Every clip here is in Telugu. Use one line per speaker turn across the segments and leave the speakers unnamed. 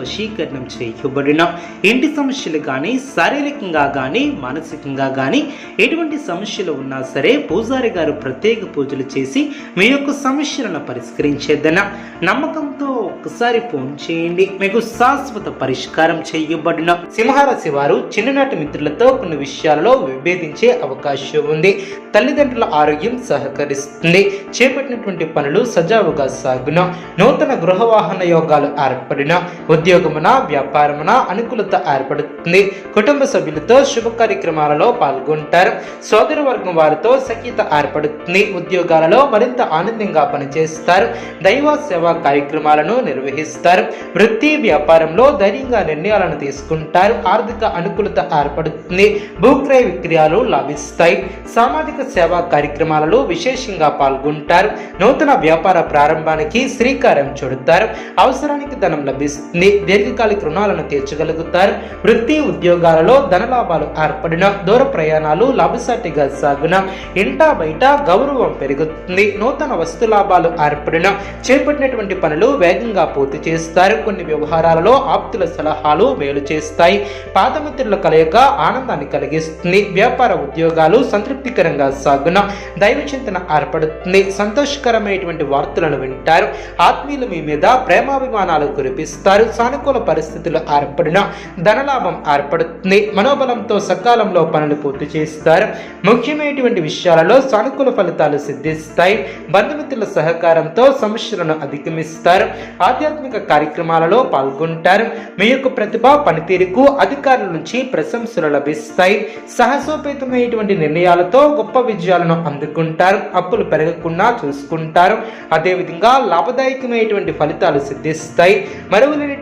వశీకరణం చేయబడిన ఇంటి సమస్యలు కానీ శారీరకంగా కానీ మానసికంగా కానీ ఎటువంటి సమస్యలు ఉన్నా సరే పూజారి గారు ప్రత్యేక పూజలు చేసి మీ యొక్క సమస్యలను పరిష్కరించేద్దన నమ్మకంతో ఒక్కసారి ఫోన్ చేయండి. మీకు శాశ్వత పరిష్కారం చేయబడిన. సింహరాశి వారు చిన్ననాటి మిత్రులతో కొన్ని విషయాలలో విభేదించే అవకాశం ఉంది. తల్లిదండ్రుల ఆరోగ్యం సహకరిస్తుంది. చేపట్టినటువంటి పనులు సజావుగా సాగున. నూతన గృహ వాహన యోగాలు ఏర్పడిన. ఉద్యోగమున వ్యాపారమున అనుకూలత ఏర్పడుతుంది. కుటుంబ సభ్యులతో శుభ కార్యక్రమాలలో పాల్గొంటారు. సోదర వర్గం వారితో సఖ్యత ఏర్పడుతుంది. ఉద్యోగాలలో మరింత ఆనందంగా పనిచేస్తారు. దైవ సేవా కార్యక్రమాలను నిర్వహిస్తారు. వృత్తి వ్యాపారంలో ధైర్యంగా నిర్ణయాలను తీసుకుంటారు. ఆర్థిక అనుకూలత ఏర్పడుతుంది. భూక్రయ విక్రయాలు లాభిస్తాయి. సామాజిక సేవా కార్యక్రమాలలో విశేషంగా పాల్గొంటారు. నూతన వ్యాపార ప్రారంభానికి శ్రీకారం చుడతారు. అవసరానికి ధనం లభిస్తుంది. దీర్ఘకాలిక రుణాలను తీర్చగలుగుతారు. వృత్తి ఉద్యోగాలలో ధనలాభాలు ఏర్పడిన దూర ప్రయాణాలు లాభసాటిగా సాగున ఇంటా బయట గౌరవం పెరుగుతుంది. నూతన వస్తు లాభాలు ఏర్పడిన చేపట్టినటువంటి పనులు వేగంగా పూర్తి చేస్తారు. కొన్ని వ్యవహారాలలో ఆప్తుల సలహాలు మేలు చేస్తాయి. పాదమిత్రుల కలయిక ఆనందాన్ని కలిగిస్తుంది. వ్యాపార ఉద్యోగాలు సంతృప్తికరంగా సాగున దైవ చింతన ఏర్పడుతుంది. సంతోషకరమైనటువంటి వార్తలను వింటారు. ఆత్మీయులు మీ మీద ప్రేమాభిమానాలు కురిపిస్తారు. సానుకూల పరిస్థితులు ఏర్పడిన ధనలాభం ఏర్పడుతుంది. మనోబలంతో సకాలంలో పనులు పూర్తి చేస్తారు. ముఖ్యమైనటువంటి విషయాలలో సానుకూల ఫలితాలు సిద్ధిస్తాయి. బంధుమిత్రుల సహకారంతో సమస్యలను అధిగమిస్తారు. ఆధ్యాత్మిక కార్యక్రమాలలో పాల్గొంటారు. మీ యొక్క ప్రతిభ పనితీరుకు అధికారుల నుంచి ప్రశంసలు లభిస్తాయి. సాహసోపేతమైనటువంటి నిర్ణయాలతో గొప్ప విజయాలను అందుకుంటారు. అప్పులు పెరగకుండా చూసుకుంటారు. అదేవిధంగా లాభదాయకమైనటువంటి ఫలితాలు సిద్ధిస్తాయి.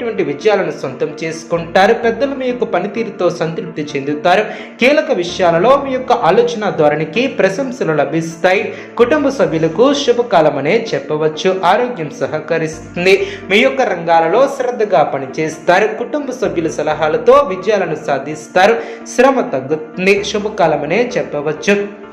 మరువలేనటువంటి విజయాలను సొంతం చేసుకుంటారు. పెద్దలు మీ యొక్క పనితీరుతో సంతృప్తి చెందుతారు. కీలక విషయాలలో మీ యొక్క ఆలోచన ధోరణికి ప్రశంసలు లభిస్తాయి. కుటుంబ సభ్యులకు శుభకాలమనే చెప్పవచ్చు. ఆరోగ్యం సహకరిస్తుంది. మీ యొక్క రంగాలలో శ్రద్ధగా పనిచేస్తారు. కుటుంబ సభ్యుల సలహాలతో విజయాలను సాధిస్తారు. శ్రమ తగ్గుతుంది. శుభకాలమనే చెప్పవచ్చు.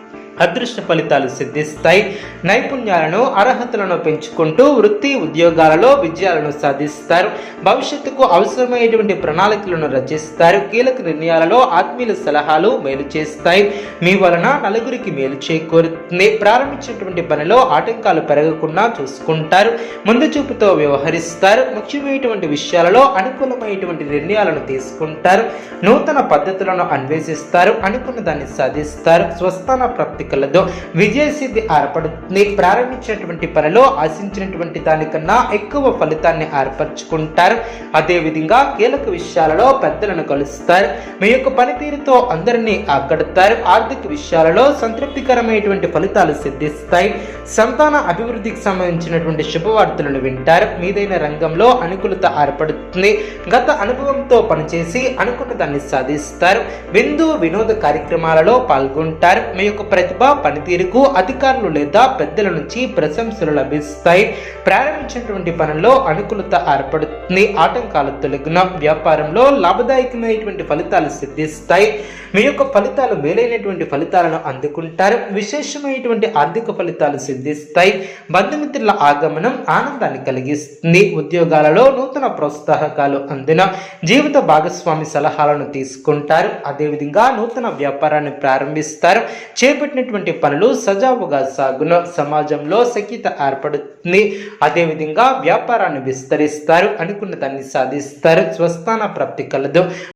అదృష్ట ఫలితాలు సిద్ధిస్తాయి. నైపుణ్యాలను అర్హతలను పెంచుకుంటూ వృత్తి ఉద్యోగాలలో విజయాలను సాధిస్తారు. భవిష్యత్తుకు అవసరమైనటువంటి ప్రణాళికలను రచిస్తారు. కీలక నిర్ణయాలలో ఆత్మీయుల సలహాలు మేలు చేస్తాయి. మీ వలన నలుగురికి మేలు చేకూరుతుంది. ప్రారంభించినటువంటి పనిలో ఆటంకాలు పెరగకుండా చూసుకుంటారు. ముందు చూపుతో వ్యవహరిస్తారు. ముఖ్యమైనటువంటి విషయాలలో అనుకూలమైనటువంటి నిర్ణయాలను తీసుకుంటారు. నూతన పద్ధతులను అన్వేషిస్తారు. అనుకున్న దాన్ని సాధిస్తారు. స్వస్థాన ప్రాప్తి ఎన్నికలతో విజయసిద్ధి ఏర్పడుతుంది ప్రారంభించినటువంటి పనిలో ఆశించినటువంటి దానికన్నా ఎక్కువ ఫలితాన్ని ఏర్పరచుకుంటారు అదేవిధంగా కీలక విషయాలలో పెద్దలను కలుస్తారు. మీ యొక్క పనితీరుతో అందరినీ ఆకడతారు. ఆర్థిక విషయాలలో సంతృప్తికరమైనటువంటి ఫలితాలు సిద్ధిస్తాయి. సంతాన అభివృద్ధికి సంబంధించినటువంటి శుభవార్తలను వింటారు. మీదైన రంగంలో అనుకూలత ఏర్పడుతుంది గత అనుభవంతో పనిచేసి అనుకున్న దాన్ని సాధిస్తారు. విందు వినోద కార్యక్రమాలలో పాల్గొంటారు. మీ యొక్క ప్రతిభ పనితీరుకు అధికారులు లేదా పెద్దల నుంచి ప్రశంసలు లభిస్తాయి. ప్రారంభించినటువంటి పనుల్లో అనుకూలత ఏర్పడుతుంది. ఆటంకాలు తొలగిన వ్యాపారంలో లాభదాయకమైనటువంటి ఫలితాలు సిద్ధిస్తాయి. మీ యొక్క ఫలితాలు మేలైనటువంటి ఫలితాలను అందుకుంటారు. విశేషమైనటువంటి ఆర్థిక ఫలితాలు సిద్ధిస్తాయి. బంధుమిత్రుల ఆగమనం ఆనందాన్ని కలిగిస్తుంది. ఉద్యోగాలలో నూతన ప్రోత్సాహకాలు అందిన జీవిత భాగస్వామి సలహాలను తీసుకుంటారు. అదేవిధంగా నూతన వ్యాపారాన్ని ప్రారంభిస్తారు. చేపట్టిన చేపట్టినటువంటి పనులు సజావుగా సాగున సమాజంలో సఖ్యత ఏర్పడుతుంది. అదేవిధంగా వ్యాపారాన్ని విస్తరిస్తారు అనుకున్న దాన్ని సాధిస్తారు స్వస్థాన ప్రాప్తి కలదు.